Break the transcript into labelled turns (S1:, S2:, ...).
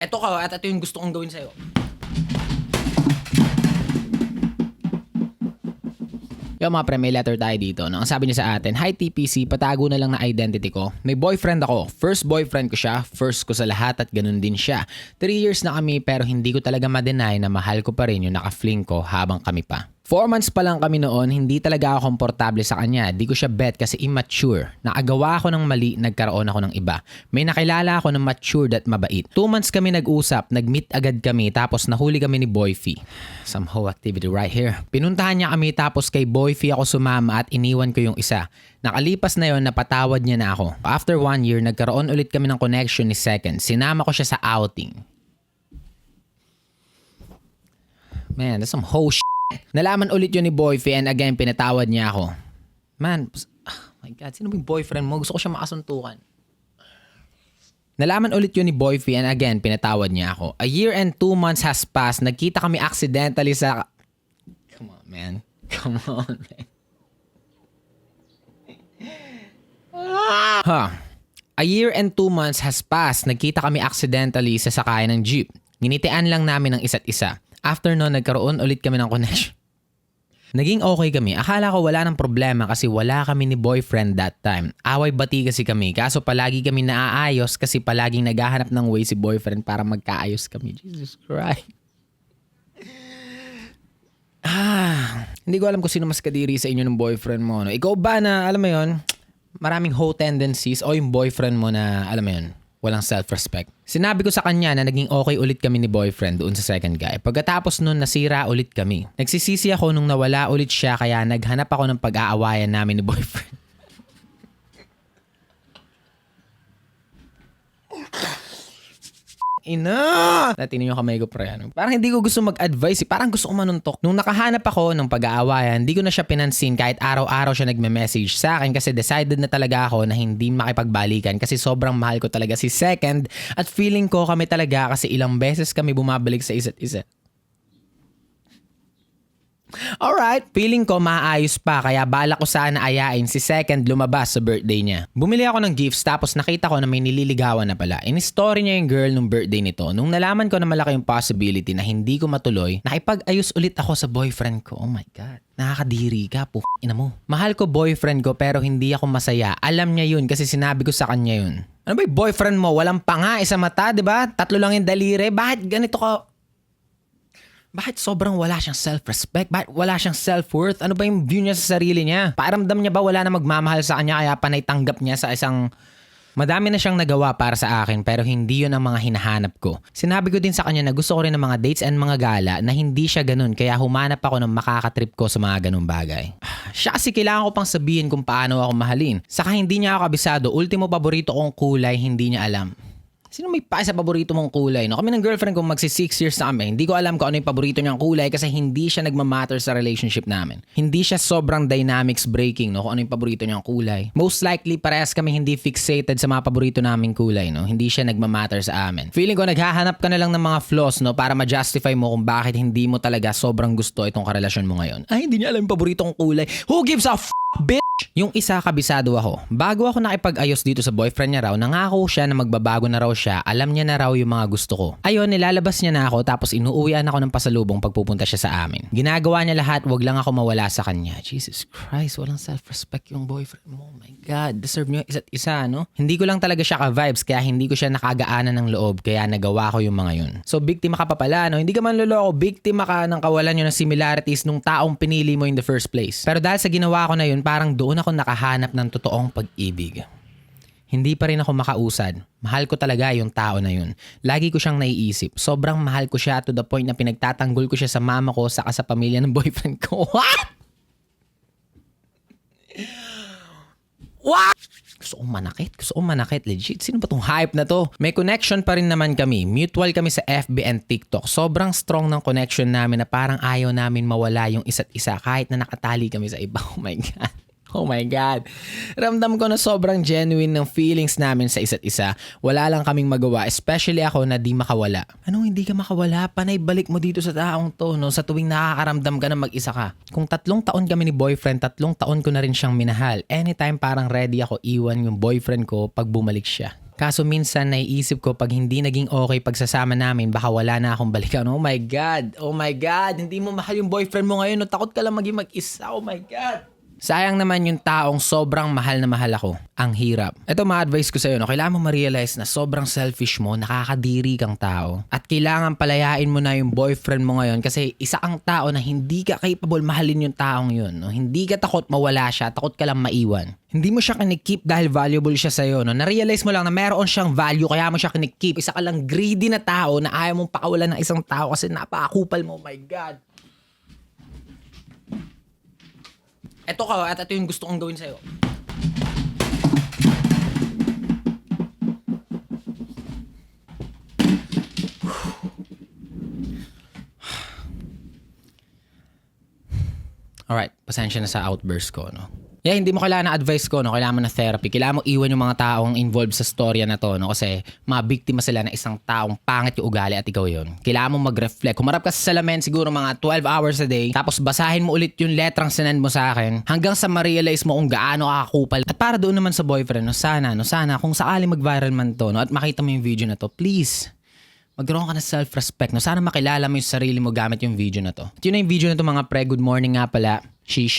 S1: Eto ka, at ito yung gusto kong gawin sa'yo. Yo mga pre, may letter tayo dito. No? Ang sabi niya sa atin, Hi TPC, patago na lang na identity ko. May boyfriend ako. First boyfriend ko siya, first ko sa lahat at ganun din siya. Three years na kami pero hindi ko talaga ma-deny na mahal ko pa rin yung naka-fling ko habang kami pa. Four months pa lang kami noon, hindi talaga ako komportable sa kanya. Di ko siya bet kasi immature. Nakagawa ako ng mali, nagkaroon ako ng iba. May nakilala ako ng matured at mabait. Two months kami nag-usap, nag-meet agad kami, tapos nahuli kami ni Boyfie. Some whole activity right here. Pinuntahan niya kami tapos kay Boyfie ako sumama at iniwan ko yung isa. Nakalipas na yon napatawad niya na ako. After one year, nagkaroon ulit kami ng connection ni Second. Sinama ko siya sa outing. Man, that's some whole shit. Nalaman ulit yun ni Boyfie and again, pinatawad niya ako. Man, oh my God, sino yung boyfriend mo? Gusto ko siya makasuntukan. Nalaman ulit yun ni Boyfie and again, pinatawad niya ako. A year and two months has passed. Nagkita kami accidentally sa... Come on, man. Come on, man. Huh. A year and two months has passed. Nagkita kami accidentally sa sakayan ng jeep. Ginitian lang namin ng isa't isa. After nun, nagkaroon ulit kami ng connection. Naging okay kami. Akala ko wala ng problema kasi wala kami ni boyfriend that time. Away bati kasi kami. Kaso palagi kami naaayos kasi palaging naghahanap ng way si boyfriend para magkaayos kami. Jesus Christ. Ah, hindi ko alam kung sino mas kadiri sa inyo ng boyfriend mo. No? Ikaw ba na, alam mo yon maraming hoe tendencies o yung boyfriend mo na, alam mo yun, walang self-respect. Sinabi ko sa kanya na naging okay ulit kami ni boyfriend doon sa second guy. Pagkatapos nun, nasira ulit kami. Nagsisisi ako nung nawala ulit siya kaya naghanap ako ng pag-aawayan namin ni boyfriend. Ina! Dati ninyo kamay ko pre. Ano? Parang hindi ko gusto mag-advise. eh. Parang gusto ko manuntok. Nung nakahanap ako ng pag-aawayan, hindi ko na siya pinansin kahit araw-araw siya nagme-message sa akin kasi decided na talaga ako na hindi makipagbalikan kasi sobrang mahal ko talaga si second at feeling ko kami talaga kasi ilang beses kami bumabalik sa isa't isa. Alright, feeling ko maayos pa kaya bala ko sana ayain si Second lumabas sa birthday niya. Bumili ako ng gifts tapos nakita ko na may nililigawan na pala. In-story niya yung girl nung birthday nito. Nung nalaman ko na malaki yung possibility na hindi ko matuloy, nakipag-ayos ulit ako sa boyfriend ko. Oh my God. Nakakadiri ka, po ina mo. Mahal ko boyfriend ko pero hindi ako masaya. Alam niya yun kasi sinabi ko sa kanya yun. Ano ba yung boyfriend mo? Walang panga, isa mata, di ba? Tatlo lang yung daliri. Bakit ganito ka? Bakit sobrang wala siyang self-respect? Bakit wala siyang self-worth? Ano ba yung view niya sa sarili niya? Pakiramdam niya ba wala na magmamahal sa kanya kaya panay tanggap niya sa isang... Madami na siyang nagawa para sa akin pero hindi yun ang mga hinahanap ko. Sinabi ko din sa kanya na gusto ko rin ng mga dates and mga gala na hindi siya ganun kaya humanap ako ng makakatrip ko sa mga ganung bagay. Siya kasi kailangan ko pang sabihin kung paano ako mahalin. Saka hindi niya ako kabisado, ultimo paborito kong kulay hindi niya alam. Sino may pa sa paborito mong kulay? No? Kami ng girlfriend ko magsi 6 years na kami. Hindi ko alam kung ano yung paborito niyang kulay kasi hindi siya nagmamatter sa relationship namin. Hindi siya sobrang dynamics breaking no? kung ano yung paborito niyang kulay. Most likely parehas kami hindi fixated sa mga paborito naming kulay. No? Hindi siya nagmamatter sa amin. Feeling ko naghahanap ka na lang ng mga flaws no? para ma-justify mo kung bakit hindi mo talaga sobrang gusto itong karelasyon mo ngayon. Ay, hindi niya alam yung paborito kong kulay. Who gives a f***, bitch? Yung isa kabisado ako. Bago ako nakipag-ayos dito sa boyfriend niya raw, nangako siya na magbabago na raw siya. Alam niya na raw yung mga gusto ko. Ayun, nilalabas niya na ako tapos inuuwian ako ng pasalubong pagpupunta siya sa amin. Ginagawa niya lahat, wag lang ako mawala sa kanya. Jesus Christ, walang self-respect yung boyfriend mo. Oh my God, deserve niyo isa't isa, no? Hindi ko lang talaga siya ka-vibes kaya hindi ko siya nakagaanan ng loob kaya nagawa ko yung mga yun. So, biktima ka pa pala, no? Hindi ka man loloko, biktima ka ng kawalan yun ng similarities nung taong pinili mo in the first place. Pero dahil sa ginawa ko na yun, parang doon ako nakahanap ng totoong pag-ibig. Hindi pa rin ako makausad. Mahal ko talaga yung tao na yun. Lagi ko siyang naiisip. Sobrang mahal ko siya to the point na pinagtatanggol ko siya sa mama ko saka sa pamilya ng boyfriend ko. What? What? Gusto kong manakit. Gusto kong manakit. Legit. Sino ba tong hype na to? May connection pa rin naman kami. Mutual kami sa FB and TikTok. Sobrang strong ng connection namin na parang ayaw namin mawala yung isa't isa kahit na nakatali kami sa iba. Oh my God. Oh my God. Ramdam ko na sobrang genuine ng feelings namin sa isa't isa. Wala lang kaming magawa, especially ako na di makawala. Anong hindi ka makawala? Panay balik mo dito sa taong to, no? Sa tuwing nakakaramdam ka na mag-isa ka. Kung tatlong taon kami ni boyfriend, tatlong taon ko na rin siyang minahal. Anytime parang ready ako iwan yung boyfriend ko pag bumalik siya. Kaso minsan naiisip ko pag hindi naging okay pagsasama namin, baka wala na akong balikan. Oh my God! Oh my God! Hindi mo mahal yung boyfriend mo ngayon. No? Takot ka lang maging mag-isa. Oh my God! Sayang naman yung taong sobrang mahal na mahal ako. Ang hirap. Ito ma-advise ko sa'yo, no? kailangan mo ma-realize na sobrang selfish mo, nakakadiri kang tao. At kailangan palayain mo na yung boyfriend mo ngayon kasi isa kang tao na hindi ka capable mahalin yung taong yun. No? Hindi ka takot mawala siya, takot ka lang maiwan. Hindi mo siya kinikip dahil valuable siya sa'yo. No? Na-realize mo lang na meron siyang value kaya mo siya kinikip. Isa ka lang greedy na tao na ayaw mong pakawalan ng isang tao kasi napakakupal mo. Oh my God. Ito ka, at ito yung gusto kong gawin sa'yo. Alright, pasensya na sa outburst ko, no? Yeah, hindi mo kailangan na advice ko, no? Kailangan mo na therapy. Kailangan mo iwan yung mga taong involved sa storya na to, no? Kasi mga biktima sila na isang taong pangit yung ugali at ikaw yun. Kailangan mo mag-reflect. Kumarap ka sa salamin siguro mga 12 hours a day, tapos basahin mo ulit yung letrang sinend mo sa akin hanggang sa ma-realize mo kung gaano kakakupal. At para doon naman sa boyfriend, no? Sana, no? Sana, kung sakali mag-viral man to, no? At makita mo yung video na to, please, magkaroon ka ng self-respect. No? Sana makilala mo yung sarili mo gamit yung video na to. At yun na yung video na to mga pre. Good morning nga pala. Sheesh.